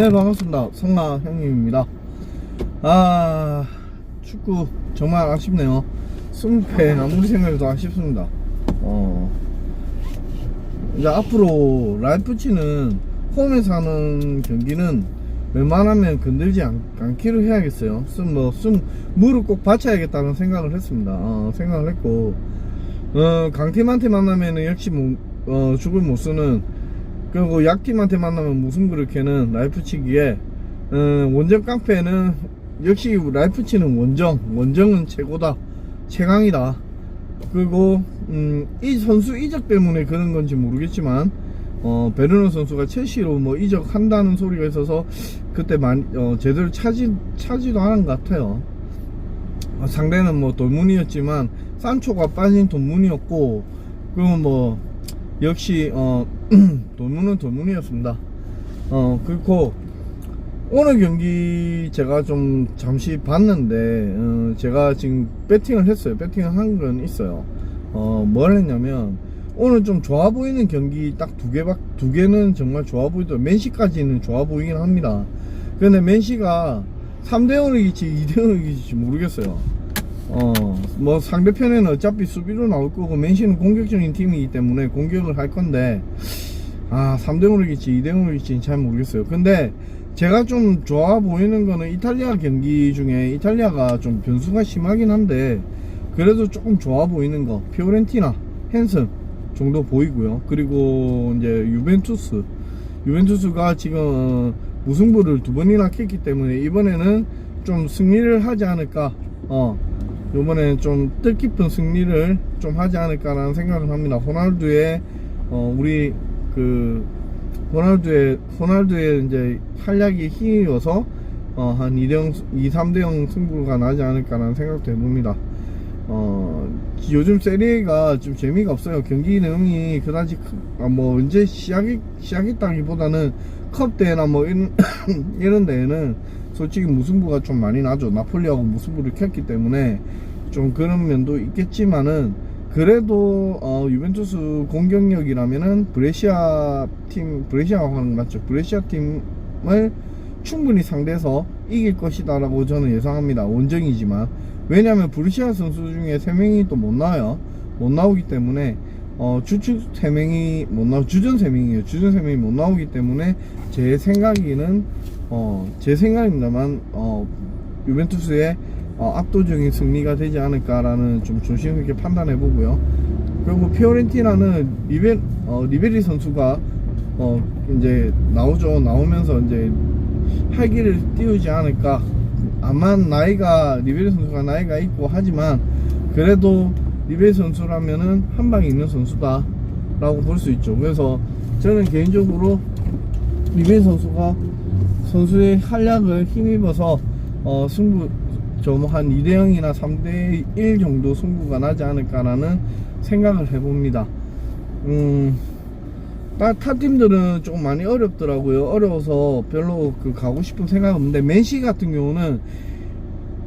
네 반갑습니다. 성나 형님입니다. 아 축구 정말 아쉽네요. 20패 아무리 생각해도 아쉽습니다. 어 이제 앞으로 라이프치는 홈에서 하는 경기는 웬만하면 건들지 않, 않기로 해야겠어요. 숨, 뭐, 숨, 물을 꼭 받쳐야겠다는 생각을 했습니다. 어, 생각을 했고 어, 강팀한테 만나면은 역시 뭐, 어, 죽을 못 쓰는 그리고 약팀한테 만나면 무슨 그렇게는 라이프치기에 어, 원정 깡패는 역시 라이프치는 원정 원정은 최고다 최강이다 그리고 음, 이 선수 이적 때문에 그런 건지 모르겠지만 어, 베르너 선수가 첼시로 뭐 이적한다는 소리가 있어서 그때 많이 어, 제대로 차지 차지도 않은 것 같아요. 어, 상대는 뭐 돌문이었지만 산초가 빠진 돌문이었고 그리고 뭐 역시 어 돌문은 돌문이었습니다. 어 그리고 오늘 경기 제가 좀 잠시 봤는데 어, 제가 지금 배팅을 했어요. 배팅을 한 건 있어요. 어뭘 했냐면 오늘 좀 좋아 보이는 경기 딱 두 개밖 두 개는 정말 좋아 보이더라고요. 맨시까지는 좋아 보이긴 합니다. 근데 맨시가 3대 0을 이길지 2대 0을 이길지 모르겠어요. 어, 뭐 상대편에는 어차피 수비로 나올 거고 맨시는 공격적인 팀이기 때문에 공격을 할 건데 아 3대 0을 이길지 2대 0을 이길지 잘 모르겠어요. 근데 제가 좀 좋아 보이는 거는 이탈리아 경기 중에 이탈리아가 좀 변수가 심하긴 한데 그래도 조금 좋아 보이는 거 피오렌티나 헨슨 정도 보이고요. 그리고 이제 유벤투스 유벤투스가 지금 어, 무승부를 두 번이나 켰기 때문에 이번에는 좀 승리를 하지 않을까. 어, 이번에는 좀 뜻깊은 승리를 좀 하지 않을까라는 생각을 합니다. 호날두의 어, 우리 그 호날두의 호날두의 이제 활약이 힘이어서 어, 한 2대0, 2, 3대0 승부가 나지 않을까라는 생각도 해봅니다. 어, 요즘 세리에가 좀 재미가 없어요. 경기 내용이 그다지 크- 아, 뭐 언제 시작이 시작했다기보다는 컵 대회나 뭐 이런 이런 데에는 솔직히 무승부가 좀 많이 나죠. 나폴리하고 무승부를 켰기 때문에 좀 그런 면도 있겠지만은 그래도 어, 유벤투스 공격력이라면은 브레시아 팀 브레시아가 하는 거 맞죠? 브레시아 팀을 충분히 상대해서 이길 것이다라고 저는 예상합니다. 원정이지만 왜냐하면 브루시아 선수 중에 3명이 또 못 나와요. 못 나오기 때문에 어, 주축 3명이 못 나오 주전 3명이에요. 주전 3명이 못 나오기 때문에 제 생각에는 어, 제 생각입니다만 어, 유벤투스의 어, 압도적인 승리가 되지 않을까라는 좀 조심 있게 판단해 보고요. 그리고 피오렌티나는 리베 어, 리베리 선수가 어, 이제 나오죠. 나오면서 이제 활기를 띄우지 않을까. 아마 나이가 리베리 선수가 나이가 있고 하지만 그래도 리베리 선수라면은 한 방에 있는 선수다 라고 볼 수 있죠. 그래서 저는 개인적으로 리베리 선수가 선수의 활약을 힘입어서 어, 승부 좀 한 2대 0이나 3대 1 정도 승부가 나지 않을까라는 생각을 해봅니다. 음, 타, 타 팀들은 조금 많이 어렵더라고요. 어려워서 별로 그 가고 싶은 생각 없는데 맨시 같은 경우는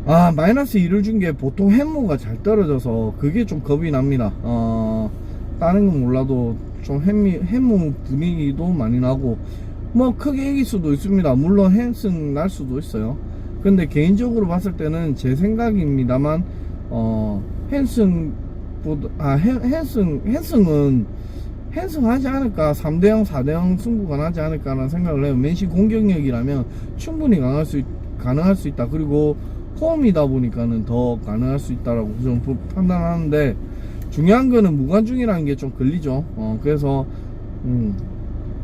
아 마이너스 2를 준 게 보통 햄무가 잘 떨어져서 그게 좀 겁이 납니다. 어, 다른 건 몰라도 좀 햄무 분위기도 많이 나고 뭐 크게 이길 수도 있습니다. 물론 햄승 날 수도 있어요. 근데 개인적으로 봤을 때는 제 생각입니다만 어 헨승보다 아 헨, 헨승 헨승은 헨승 하지 않을까 3대0 4대0 승부가 나지 않을까 라는 생각을 해요 맨시 공격력이라면 충분히 강할 수 있, 가능할 수 있다 그리고 홈이다 보니까는 더 가능할 수 있다라고 좀 부- 판단하는데 중요한 거는 무관중이라는 게 좀 걸리죠 어 그래서 음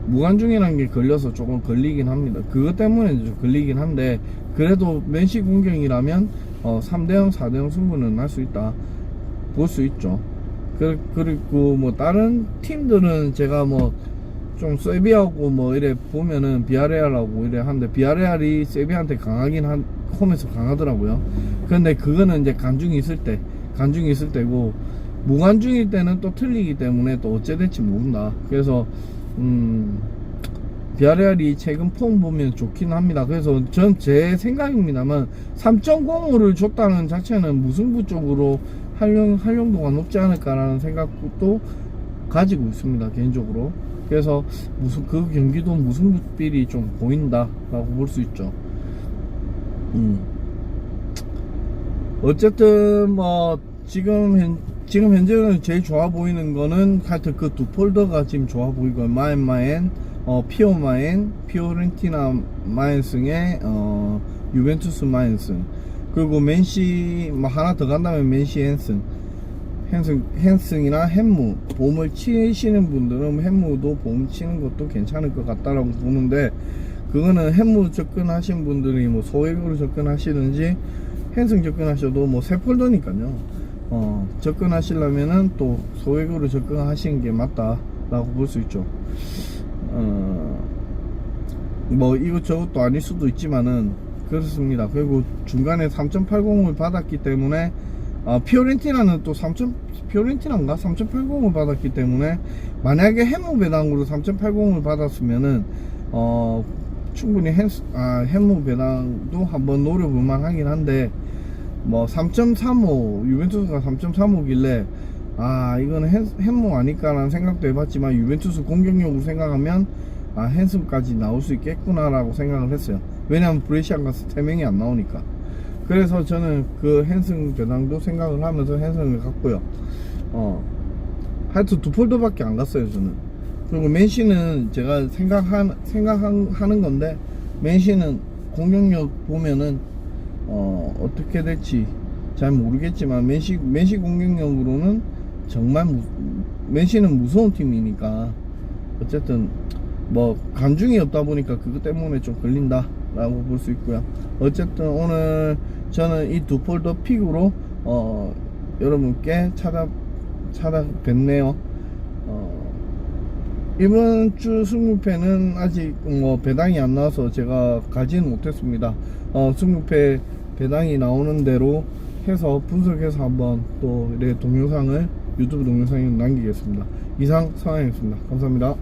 무관중이라는 게 걸려서 조금 걸리긴 합니다. 그것 때문에 좀 걸리긴 한데 그래도 맨시 공격이라면 어, 3대0, 4대0 승부는 날 수 있다. 볼 수 있죠. 그, 그리고 뭐 다른 팀들은 제가 뭐 좀 세비하고 뭐 이래 보면은 비아레알하고 이래 하는데 비아레알이 세비한테 강하긴 한 홈에서 강하더라고요. 근데 그거는 이제 간중이 있을 때 간중이 있을 때고 무관중일 때는 또 틀리기 때문에 또 어째 될지 모른다. 그래서 음 비아레알이 최근 폼 보면 좋긴 합니다. 그래서 전 제 생각입니다만 3.05를 줬다는 자체는 무승부 쪽으로 활용 활용도가 높지 않을까라는 생각도 가지고 있습니다. 개인적으로. 그래서 무슨 그 경기도 무승부필이 좀 보인다라고 볼 수 있죠. 음. 어쨌든 뭐 지금 현 지금 현재는 제일 좋아 보이는 거는 하여튼 그 두 폴더가 지금 좋아 보이고 마엔 마엔 어 피오 마엔 피오렌티나 마엔승의 어 유벤투스 마엔승. 그리고 맨시 뭐 하나 더 간다면 맨시 헨승. 헨승 헨승이나 헨무. 보험을 치시는 분들은 헨무도 보험 치는 것도 괜찮을 것 같다라고 보는데 그거는 헨무 접근하신 분들이 뭐 소액으로 접근하시든지 헨승 접근하셔도 뭐 새 폴더니까요. 어, 접근하시려면은 또 소액으로 접근하시는 게 맞다라고 볼 수 있죠. 어, 뭐 이것저것도 아닐 수도 있지만은 그렇습니다. 그리고 중간에 3.80을 받았기 때문에 아, 피오렌티나는 또 3. 피오렌티나인가 3.80을 받았기 때문에 만약에 해무 배당으로 3.80을 받았으면은 어 충분히 햄, 아, 해무 배당도 한번 노려볼 만하긴 한데 뭐 3.35 유벤투스가 3.35길래 아 헨, 헨모 아닐까라는 생각도 해봤지만 유벤투스 공격력으로 생각하면 아 헨스까지 나올 수 있겠구나 라고 생각을 했어요. 왜냐하면 브레시아가 3명이 안 나오니까. 그래서 저는 그 헨승 배당도 생각을 하면서 헨승을 갔고요. 어 하여튼 두 폴더밖에 안 갔어요 저는. 그리고 맨시는 제가 생각한 생각하는 건데 맨시는 공격력 보면은 어 어떻게 될지 잘 모르겠지만 맨시 맨시 공격력으로는 정말 무, 맨시는 무서운 팀이니까 어쨌든 뭐 간중이 없다 보니까 그것 때문에 좀 걸린다 라고 볼 수 있고요. 어쨌든 오늘 저는 이 두 폴더 픽으로 어 여러분께 찾아 찾아뵙네요. 어 이번 주 승무패는 아직 뭐 배당이 안 나와서 제가 가지는 못했습니다. 어 승무패 배당이 나오는 대로 해서 분석해서 한번 또 이렇게 동영상을 유튜브 동영상에 남기겠습니다. 이상 상황이었습니다. 감사합니다.